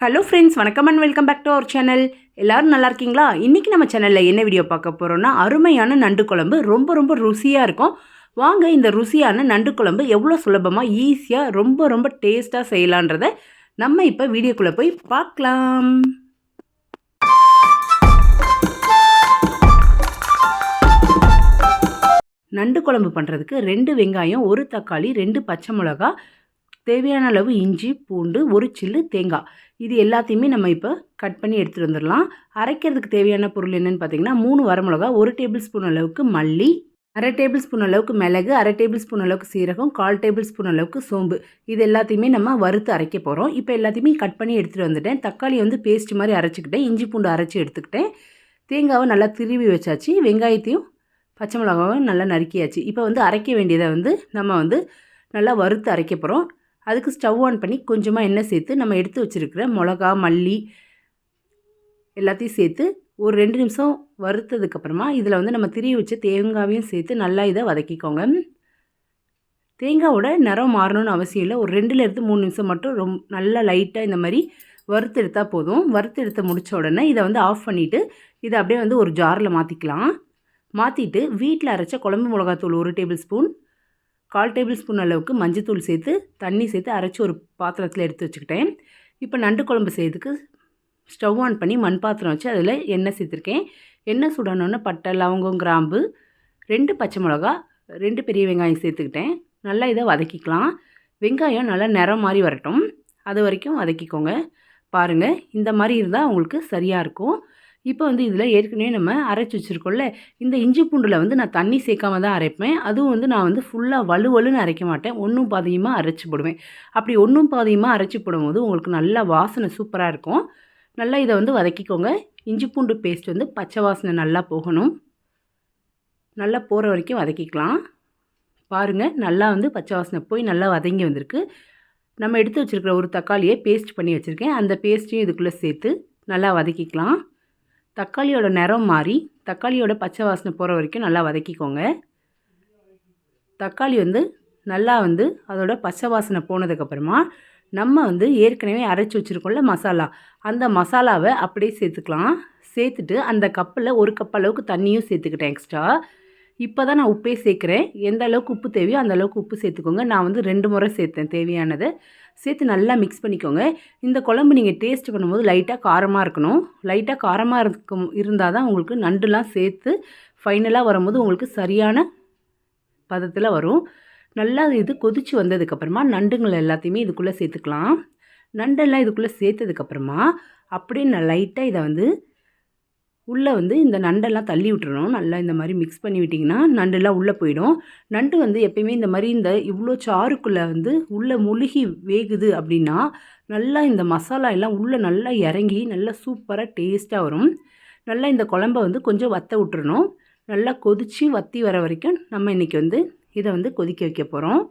Hello friends வணக்கம் and welcome back to our channel எல்லோரும் நல்லா இருக்கீங்களா? இன்றைக்கி நம்ம சேனலில் என்ன வீடியோ பார்க்க போகிறோன்னா அருமையான நண்டு குழம்பு. ரொம்ப ரொம்ப ருசியாக இருக்கும். வாங்க இந்த ருசியான நண்டு குழம்பு எவ்வளோ சுலபமாக ஈஸியாக ரொம்ப ரொம்ப டேஸ்ட்டாக செய்யலான்றத நம்ம இப்போ வீடியோக்குள்ளே போய் பார்க்கலாம். நண்டு குழம்பு பண்ணுறதுக்கு ரெண்டு வெங்காயம் ஒரு தக்காளி ரெண்டு பச்சை மிளகா தேவையான அளவு இஞ்சி பூண்டு ஒரு சில்லு தேங்காய். இது எல்லாத்தையுமே நம்ம இப்போ கட் பண்ணி எடுத்துகிட்டு வந்துடலாம். அரைக்கிறதுக்கு தேவையான பொருள் என்னென்னு பார்த்தீங்கன்னா மூணு வரமிளகா ஒரு டேபிள் ஸ்பூன் அளவுக்கு மல்லி அரை டேபிள் ஸ்பூன் அளவுக்கு மிளகு அரை டேபிள் ஸ்பூன் அளவுக்கு சீரகம் கால் டேபிள் ஸ்பூன் அளவுக்கு சோம்பு. இது எல்லாத்தையுமே நம்ம வறுத்து அரைக்க போகிறோம் இப்போ எல்லாத்தையுமே கட் பண்ணி எடுத்துகிட்டு வந்துட்டேன். தக்காளி வந்து பேஸ்ட் மாதிரி அரைச்சிக்கிட்டேன். இஞ்சி பூண்டு அரைச்சி எடுத்துக்கிட்டேன். தேங்காவை நல்லா திருவி வச்சாச்சு. வெங்காயத்தையும் பச்சை மிளகாவும் நல்லா நறுக்கியாச்சு. இப்போ வந்து அரைக்க வேண்டியதை வந்து நம்ம வந்து நல்லா வறுத்து அரைக்க போகிறோம் அதுக்கு ஸ்டவ் ஆன் பண்ணி கொஞ்சமாக எண்ணெய் சேர்த்து நம்ம எடுத்து வச்சுருக்கிற மிளகா மல்லி எல்லாத்தையும் சேர்த்து ஒரு ரெண்டு நிமிஷம் வறுத்ததுக்கப்புறமா இதில் வந்து நம்ம திரி வச்சு தேங்காவையும் சேர்த்து நல்லா இதை வதக்கிக்கோங்க. தேங்காவோட நிறம் மாறணும்னு அவசியம் இல்லை. ஒரு ரெண்டுலேருந்து மூணு நிமிஷம் மட்டும் ரொம்ப நல்லா லைட்டாக இந்த மாதிரி வறுத்து எடுத்தால் போதும். வறுத்து எடுத்து முடித்த உடனே இதை வந்து ஆஃப் பண்ணிவிட்டு இதை அப்படியே வந்து ஒரு ஜாரில் மாற்றிக்கலாம் மாற்றிட்டு வீட்டில் அரைச்ச குழம்பு மிளகாத்தூள் ஒரு டேபிள் ஸ்பூன் கால் டேபிள் ஸ்பூன் அளவுக்கு மஞ்சத்தூள் சேர்த்து தண்ணி சேர்த்து அரைச்சி ஒரு பாத்திரத்தில் எடுத்து வச்சுக்கிட்டேன். இப்போ நண்டு குழம்பு செய்யறதுக்கு ஸ்டவ் ஆன் பண்ணி மண் பாத்திரம் வச்சு அதில் எண்ணெய் சேர்த்துருக்கேன். எண்ணெய் சுடணுன்னு பட்டை லவங்கம் கிராம்பு ரெண்டு பச்சை மிளகா ரெண்டு பெரிய வெங்காயம் சேர்த்துக்கிட்டேன். நல்லா இதை வதக்கிக்கலாம். வெங்காயம் நல்லா நிறம் மாதிரி வரட்டும். அது வரைக்கும் வதக்கிக்கோங்க. பாருங்கள் இந்த மாதிரி இருந்தால் உங்களுக்கு சரியாக இருக்கும். இப்போ வந்து இதில் ஏற்கனவே நம்ம அரைச்சி வச்சுருக்கோம்ல இந்த இஞ்சி பூண்டில் வந்து நான் தண்ணி சேர்க்காம தான் அரைப்பேன். அதுவும் வந்து நான் வந்து ஃபுல்லாக வலுவலுன்னு அரைக்க மாட்டேன். ஒன்றும் பாதியமாக அரைச்சி போடுவேன். அப்படி ஒன்றும் பாதியமாக அரைச்சி போடும்போது உங்களுக்கு நல்லா வாசனை சூப்பராக இருக்கும். நல்லா இதை வந்து வதக்கிக்கோங்க. இஞ்சி பூண்டு பேஸ்ட் வந்து பச்சை வாசனை நல்லா போகணும். நல்லா போகிற வரைக்கும் வதக்கிக்கலாம். பாருங்கள் நல்லா வந்து பச்சை வாசனை போய் நல்லா வதங்கி வந்திருக்கு. நம்ம எடுத்து வச்சுருக்கிற ஒரு தக்காளியை பேஸ்ட் பண்ணி வச்சுருக்கேன். அந்த பேஸ்ட்டையும் இதுக்குள்ளே சேர்த்து நல்லா வதக்கிக்கலாம். தக்காளியோட நிறம் மாறி தக்காளியோட பச்சை வாசனை போகிற வரைக்கும் நல்லா வதக்கிக்கோங்க. தக்காளி வந்து நல்லா வந்து அதோட பச்சை வாசனை போனதுக்கப்புறமா நம்ம வந்து ஏற்கனவே அரைச்சி வச்சுருக்கோம்ல மசாலா அந்த மசாலாவை அப்படியே சேர்த்துக்கலாம். சேர்த்துட்டு அந்த கப்பில் ஒரு கப் அளவுக்கு தண்ணியும் சேர்த்துக்கிட்டேன் எக்ஸ்ட்ரா இப்போ தான் நான் உப்பே சேர்க்குறேன். எந்த அளவுக்கு உப்பு தேவையோ அந்த அளவுக்கு உப்பு சேர்த்துக்கோங்க. நான் வந்து ரெண்டு முறை சேர்த்தேன் தேவையானதை. சேர்த்து நல்லா மிக்ஸ் பண்ணிக்கோங்க. இந்த குழம்பு நீங்கள் டேஸ்ட் பண்ணும்போது லைட்டாக காரமாக இருக்கணும். லைட்டாக காரமாக இருக்கும் இருந்தால் தான் உங்களுக்கு நண்டுலாம் சேர்த்து ஃபைனலாக வரும்போது உங்களுக்கு சரியான பதத்தில் வரும். நல்லா இது கொதித்து வந்ததுக்கப்புறமா நண்டுங்களை எல்லாத்தையுமே இதுக்குள்ளே சேர்த்துக்கலாம். நண்டெல்லாம் இதுக்குள்ளே சேர்த்ததுக்கப்புறமா அப்படியே நான் லைட்டாக இதை வந்து உள்ளே வந்து இந்த நண்டெல்லாம் தள்ளி விட்டுறணும். நல்லா இந்த மாதிரி மிக்ஸ் பண்ணி விட்டிங்கன்னா நண்டெல்லாம் உள்ளே போயிடும். நண்டு வந்து எப்பயுமே இந்த மாதிரி இந்த இவ்வளோ சாருக்குள்ளே வந்து உள்ளே முழுகி வேகுது அப்படின்னா நல்லா இந்த மசாலா எல்லாம் உள்ளே நல்லா இறங்கி நல்லா சூப்பராக டேஸ்ட்டாக வரும். நல்லா இந்த குழம்ப வந்து கொஞ்சம் வற்ற விட்டுறணும். நல்லா கொதித்து வற்றி வர வரைக்கும் நம்ம இன்றைக்கி வந்து இதை வந்து கொதிக்க வைக்க போகிறோம்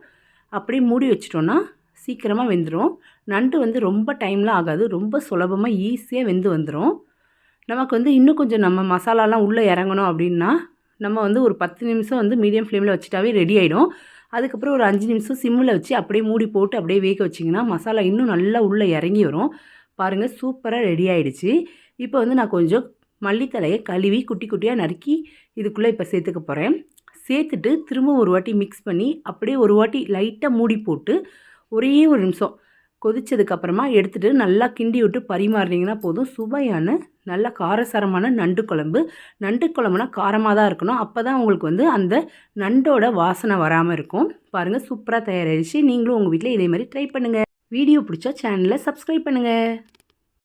அப்படியே மூடி வச்சிட்டோன்னா சீக்கிரமாக வெந்துடும் நண்டு வந்து ரொம்ப டைம்லாம் ஆகாது. ரொம்ப சுலபமாக ஈஸியாக வெந்து வந்துடும் நமக்கு வந்து இன்னும் கொஞ்சம் நம்ம மசாலாலாம் உள்ளே இறங்கணும் அப்படின்னா நம்ம வந்து ஒரு பத்து நிமிஷம் வந்து மீடியம் ஃப்ளேமில் வச்சுட்டாவே ரெடி ஆகிடும் அதுக்கப்புறம் ஒரு அஞ்சு நிமிஷம் சிம்மில் வச்சு அப்படியே மூடி போட்டு அப்படியே வேக வச்சிங்கன்னா மசாலா இன்னும் நல்லா உள்ளே இறங்கி வரும். பாருங்கள் சூப்பராக ரெடி ஆகிடுச்சு இப்போ வந்து நான் கொஞ்சம் மல்லித்தலையை கழுவி குட்டி குட்டியாக நறுக்கி இதுக்குள்ளே இப்போ சேர்த்துக்க போகிறேன் சேர்த்துட்டு திரும்ப ஒரு வாட்டி மிக்ஸ் பண்ணி அப்படியே ஒரு வாட்டி லைட்டாக மூடி போட்டு ஒரே ஒரு நிமிஷம் கொதித்ததுக்கப்புறமா எடுத்துகிட்டு நல்லா கிண்டி விட்டு பரிமாறினீங்கன்னா போதும். சுவையான நல்ல காரசாரமான நண்டு குழம்பு. நண்டு குழம்புனா காரமாக தான் இருக்கணும். அப்போ தான் உங்களுக்கு வந்து அந்த நண்டோட வாசனை வராமல் இருக்கும். பாருங்கள் சூப்பராக தயாராகிடுச்சு நீங்களும் உங்கள் வீட்டில் இதே மாதிரி ட்ரை பண்ணுங்கள் வீடியோ பிடிச்சா சேனலை சப்ஸ்கிரைப் பண்ணுங்கள்